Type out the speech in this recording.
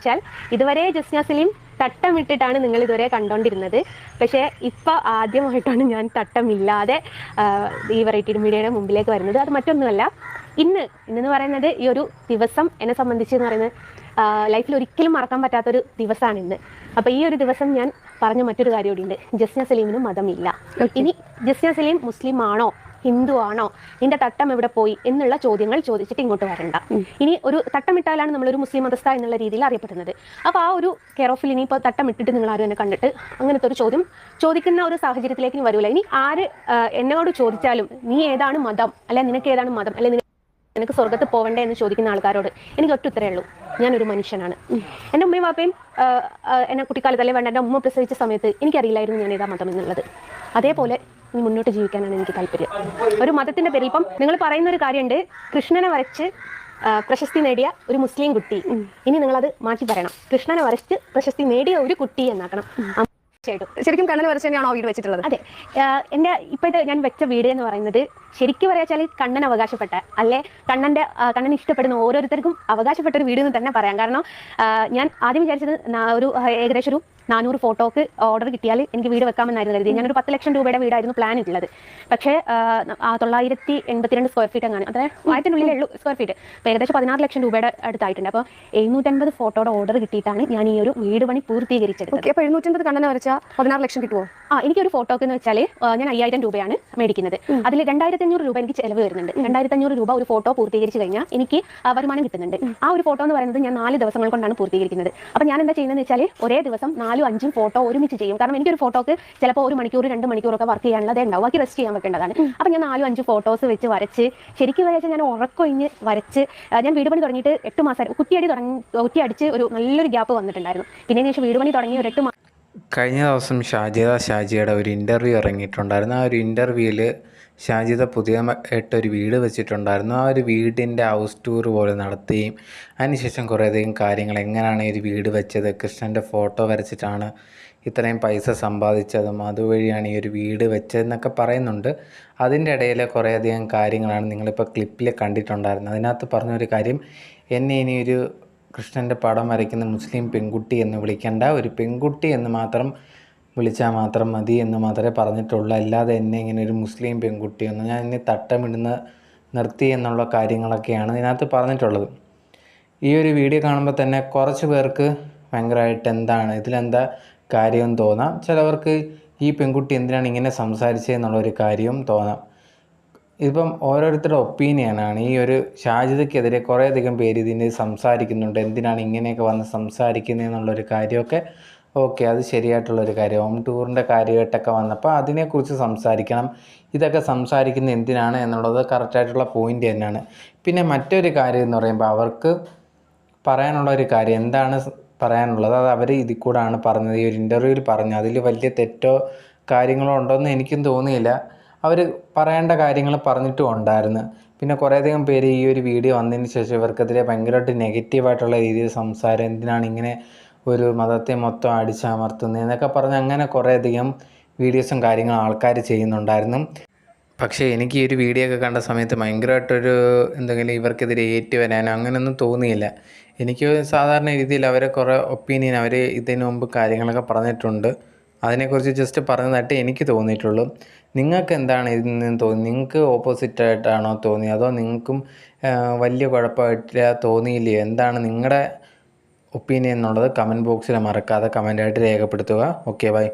വെച്ചാൽ ഇതുവരെ ജസ്ന സലീം തട്ടമിട്ടിട്ടാണ് നിങ്ങൾ ഇതുവരെ കണ്ടോണ്ടിരുന്നത്. പക്ഷേ ഇപ്പൊ ആദ്യമായിട്ടാണ് ഞാൻ തട്ടമില്ലാതെ ഈ വെറൈറ്റി മീഡിയയുടെ മുമ്പിലേക്ക് വരുന്നത്. അത് മറ്റൊന്നുമല്ല. ഇന്ന് ഇന്നെന്ന് പറയുന്നത് ഈ ഒരു ദിവസം എന്നെ സംബന്ധിച്ച് എന്ന് പറയുന്നത് ലൈഫിൽ ഒരിക്കലും മറക്കാൻ പറ്റാത്തൊരു ദിവസമാണ് ഇന്ന്. അപ്പൊ ഈ ഒരു ദിവസം ഞാൻ പറഞ്ഞ മറ്റൊരു കാര്യം കൂടിയുണ്ട് ജസ്ന സലീമിന് മതമില്ല. ഇനി ജസ്ന സലീം മുസ്ലിം ആണോ ഹിന്ദു ആണോ നിന്റെ തട്ടം എവിടെ പോയി? എന്നുള്ള ചോദ്യങ്ങൾ ചോദിച്ചിട്ട് ഇങ്ങോട്ട് വരണ്ട. ഇനി ഒരു തട്ടമിട്ടാലാണ് നമ്മളൊരു മുസ്ലിം മതസ്ഥ എന്നുള്ള രീതിയിൽ അറിയപ്പെടുന്നത്. അപ്പോൾ ആ ഒരു കെയർ ഓഫിൽ ഇനി ഇപ്പോൾ തട്ടമിട്ടിട്ട് നിങ്ങൾ ആരും എന്നെ കണ്ടിട്ട് അങ്ങനത്തെ ഒരു ചോദ്യം ചോദിക്കുന്ന ഒരു സാഹചര്യത്തിലേക്ക് ഇനി വരൂല. ഇനി ആര് എന്നോട് ചോദിച്ചാലും നീ ഏതാണ് മതം? അല്ലെ നിനക്ക് ഏതാണ് മതം? അല്ലെ നിനക്ക് സ്വർഗത്ത് പോവണ്ടേ എന്ന് ചോദിക്കുന്ന ആൾക്കാരോട് എനിക്ക് ഒറ്റ ഉത്തരേ ഉള്ളൂ. ഞാനൊരു മനുഷ്യനാണ്. എന്റെ ഉമ്മയും വാപ്പയും എന്നെ കുട്ടിക്കാലത്തല്ലേ വേണ്ട. എന്റെ ഉമ്മ പ്രസവിച്ച സമയത്ത് എനിക്കറിയില്ലായിരുന്നു ഞാൻ ഏതാ മതം എന്നുള്ളത്. അതേപോലെ ഇനി മുന്നോട്ട് ജീവിക്കാനാണ് എനിക്ക് താല്പര്യം. ഒരു മതത്തിന്റെ പേരിൽ ഇപ്പം നിങ്ങൾ പറയുന്ന ഒരു കാര്യമുണ്ട്. കൃഷ്ണനെ വരച്ച് പ്രശസ്തി നേടിയ ഒരു മുസ്ലിം കുട്ടി. ഇനി നിങ്ങളത് മാറ്റി പറയണം. കൃഷ്ണനെ വരച്ച് പ്രശസ്തി നേടിയ ഒരു കുട്ടി എന്നാക്കണം. ശരിക്കും കണ്ണൻ വരച്ച് തന്നെയാണോ വീട് വെച്ചിട്ടുള്ളത്? അതെ. എന്റെ ഇപ്പോഴത്തെ ഞാൻ വെച്ച വീട് എന്ന് പറയുന്നത് ശരിക്കും പറയാച്ചാൽ കണ്ണൻ അവകാശപ്പെട്ട അല്ലെ? കണ്ണന്റെ കണ്ണൻ ഇഷ്ടപ്പെടുന്ന ഓരോരുത്തർക്കും അവകാശപ്പെട്ട ഒരു വീട് എന്ന് തന്നെ പറയാം. കാരണം ഞാൻ ആദ്യം വിചാരിച്ചത് ഒരു ഏകദേശം ഒരു നാനൂറ് ഫോട്ടോക്ക് ഓർഡർ കിട്ടിയാൽ എനിക്ക് വീട് വെക്കാമെന്നായിരുന്നു കരുതി ഞാനൊരു പത്ത് ലക്ഷം രൂപയുടെ വീടായിരുന്നു പ്ലാൻ ഇട്ടുള്ളത് പക്ഷേ തൊള്ളായിരത്തി എൺപത്തിരണ്ട് സ്ക്വയർ ഫീറ്റ് അങ്ങനെ അതായത് ആയിരത്തിനുള്ളിലേ ഉള്ളൂ സ്ക്വയർ ഫീറ്റ് അപ്പോൾ ഏകദേശം പതിനാറ് ലക്ഷം രൂപയുടെ അടുത്തായിട്ടുണ്ട്. അപ്പോൾ എഴുന്നൂറ്റൻപത് ഫോട്ടോയുടെ ഓർഡർ കിട്ടിയിട്ടാണ് ഞാൻ ഈ ഒരു വീട് പണി പൂർത്തീകരിച്ചത് അപ്പോൾ എഴുന്നൂറ്റൻപത് എഴുന്നൂറ്റമ്പത് കണ്ണനെ പതിനാറ് ലക്ഷം കിട്ടുമോ ആ എനിക്ക് ഒരു ഫോട്ടോക്ക് എന്ന് വെച്ചാൽ ഞാൻ അയ്യായിരം രൂപയാണ് മേടിക്കുന്നത്. അതിൽ രണ്ടായിരത്തി അഞ്ഞൂറ് രൂപ എനിക്ക് ചിലവ് വരുന്നുണ്ട്. രണ്ടായിരത്തി അഞ്ഞൂറ് രൂപ ഒരു ഫോട്ടോ പൂർത്തീകരിച്ച് കഴിഞ്ഞാൽ എനിക്ക് വരുമാനം കിട്ടുന്നുണ്ട്. ആ ഒരു ഫോട്ടോ എന്ന് പറയുന്നത് ഞാൻ നാല് ദിവസങ്ങൾ കൊണ്ടാണ് പൂർത്തീകരിക്കുന്നത്. അപ്പോൾ ഞാൻ എന്താ ചെയ്യുന്നത് വെച്ചാൽ ഒരേ ദിവസം നാലും അഞ്ചും ഫോട്ടോ ഒരുമിച്ച് ചെയ്യും. കാരണം എനിക്കൊരു ഫോട്ടോക്ക് ചിലപ്പോൾ ഒരു മണിക്കൂർ രണ്ട് മണിക്കൂറൊക്കെ വർക്ക് ചെയ്യാനുള്ളതേ ഉണ്ടാവും. ബാക്കി റെസ്റ്റ് ചെയ്യാൻ വെക്കേണ്ടതാണ്. അപ്പം ഞാൻ നാലും അഞ്ചും ഫോട്ടോസ് വെച്ച് വരച്ച് ശരിക്കും വരച്ച് ഞാൻ ഉറക്കൊഴിഞ്ഞ് വരച്ച് ഞാൻ വീട് പണി തുടങ്ങിയിട്ട് എട്ട് മാസം കുറ്റിയടി തുടങ്ങി കുട്ടിയടിച്ച് അടിച്ച് ഒരു നല്ലൊരു ഗ്യാപ്പ് വന്നിട്ടുണ്ടായിരുന്നു. പിന്നെ ശേഷം വീട് പണി തുടങ്ങി ഒരു എട്ട് മാസം കഴിഞ്ഞ ദിവസം ഷാജിദ ഷാജിയുടെ ഒരു ഇന്റർവ്യൂ ഇറങ്ങിയിട്ടുണ്ടായിരുന്നു. ആ ഒരു ഇന്റർവ്യൂവിൽ ഷാജിദ പുതിയതായിട്ട് ഒരു വീട് വെച്ചിട്ടുണ്ടായിരുന്നു. ആ ഒരു വീടിന്റെ ഹൗസ് ടൂർ പോലെ നടത്തുകയും അതിനുശേഷം കുറേയധികം കാര്യങ്ങൾ. എങ്ങനെയാണ് ഈ വീട് വെച്ചത്? കൃഷ്ണന്റെ ഫോട്ടോ വരച്ചിട്ടാണ് ഇത്രയും പൈസ സമ്പാദിച്ചതും അതുവഴിയാണ് ഈ ഒരു വീട് വെച്ചതെന്നൊക്കെ പറയുന്നുണ്ട്. അതിന്റെ ഇടയിൽ കുറേയധികം കാര്യങ്ങളാണ് നിങ്ങളിപ്പോൾ ക്ലിപ്പിൽ കണ്ടിട്ടുണ്ടായിരുന്നത്. അതിനകത്ത് പറഞ്ഞൊരു കാര്യം എന്നെ ഇനി ഒരു കൃഷ്ണന്റെ പടം വരയ്ക്കുന്ന മുസ്ലിം പെൺകുട്ടി എന്ന് വിളിക്കേണ്ട ഒരു പെൺകുട്ടി എന്ന് മാത്രം വിളിച്ചാൽ മാത്രം മതി എന്ന് മാത്രമേ പറഞ്ഞിട്ടുള്ളൂ. അല്ലാതെ എന്നെ ഇങ്ങനെ ഒരു മുസ്ലിം പെൺകുട്ടി എന്ന് ഞാൻ എന്നെ തട്ടമിടുന്ന നിർത്തി എന്നുള്ള കാര്യങ്ങളൊക്കെയാണ് ഇതിനകത്ത് പറഞ്ഞിട്ടുള്ളത്. ഈ ഒരു വീഡിയോ കാണുമ്പോൾ തന്നെ കുറച്ച് പേർക്ക് ഭയങ്കരമായിട്ട് എന്താണ് ഇതിലെന്താ കാര്യം തോന്നാം. ചിലവർക്ക് ഈ പെൺകുട്ടി എന്തിനാണ് ഇങ്ങനെ സംസാരിച്ചതെന്നുള്ളൊരു കാര്യവും തോന്നാം. ഇപ്പം ഓരോരുത്തരുടെ ഒപ്പീനിയനാണ്. ഈ ഒരു ഷാജിതയ്ക്കെതിരെ കുറേയധികം പേര് ഇതിന് സംസാരിക്കുന്നുണ്ട്. എന്തിനാണ് ഇങ്ങനെയൊക്കെ വന്ന് സംസാരിക്കുന്നത് എന്നുള്ളൊരു കാര്യമൊക്കെ ഓക്കെ അത് ശരിയായിട്ടുള്ളൊരു കാര്യം. ഹോം ടൂറിന്റെ കാര്യമായിട്ടൊക്കെ വന്നപ്പോൾ അതിനെക്കുറിച്ച് സംസാരിക്കണം. ഇതൊക്കെ സംസാരിക്കുന്നത് എന്തിനാണ് എന്നുള്ളത് കറക്റ്റായിട്ടുള്ള പോയിന്റ് തന്നെയാണ്. പിന്നെ മറ്റൊരു കാര്യം എന്ന് പറയുമ്പോൾ അവർക്ക് പറയാനുള്ള ഒരു കാര്യം എന്താണ് പറയാനുള്ളത്? അത് അവർ ഇതിൽ കൂടാണ് പറഞ്ഞത്. ഈ ഒരു ഇന്റർവ്യൂവിൽ പറഞ്ഞു. അതിൽ വലിയ തെറ്റോ കാര്യങ്ങളോ ഉണ്ടോയെന്ന് എനിക്കും തോന്നിയില്ല. അവർ പറയേണ്ട കാര്യങ്ങൾ പറഞ്ഞിട്ടും ഉണ്ടായിരുന്നു. പിന്നെ കുറേയധികം പേര് ഈ ഒരു വീഡിയോ വന്നതിന് ശേഷം ഇവർക്കെതിരെ ഭയങ്കരമായിട്ട് നെഗറ്റീവായിട്ടുള്ള രീതിയിൽ സംസാരം എന്തിനാണ് ഇങ്ങനെ ഒരു മതത്തെ മൊത്തം അടിച്ചമർത്തുന്നത് എന്നൊക്കെ പറഞ്ഞ് അങ്ങനെ കുറേയധികം വീഡിയോസും കാര്യങ്ങളും ആൾക്കാർ ചെയ്യുന്നുണ്ടായിരുന്നു. പക്ഷേ എനിക്ക് ഈ ഒരു വീഡിയോ ഒക്കെ കണ്ട സമയത്ത് ഭയങ്കരമായിട്ടൊരു എന്തെങ്കിലും ഇവർക്കെതിരെ ഏറ്റു വരാനോ അങ്ങനെയൊന്നും തോന്നിയില്ല. എനിക്ക് സാധാരണ രീതിയിൽ അവരെ കുറേ ഒപ്പീനിയൻ അവർ ഇതിനു മുമ്പ് കാര്യങ്ങളൊക്കെ പറഞ്ഞിട്ടുണ്ട്. അതിനെക്കുറിച്ച് ജസ്റ്റ് പറഞ്ഞതായിട്ട് എനിക്ക് തോന്നിയിട്ടുള്ളൂ. നിങ്ങൾക്ക് എന്താണ് ഇതിൽ നിന്ന് തോന്നി നിങ്ങൾക്ക് ഓപ്പോസിറ്റ് ആയിട്ടാണോ തോന്നിയത്? അതോ നിങ്ങൾക്കും വലിയ കുഴപ്പമായിട്ട് തോന്നിയില്ലയോ? എന്താണ് നിങ്ങളുടെ ഒപ്പീനിയൻ എന്നുള്ളത് കമന്റ് ബോക്സിൽ മറക്കാതെ കമന്റായിട്ട് രേഖപ്പെടുത്തുക. Okay bye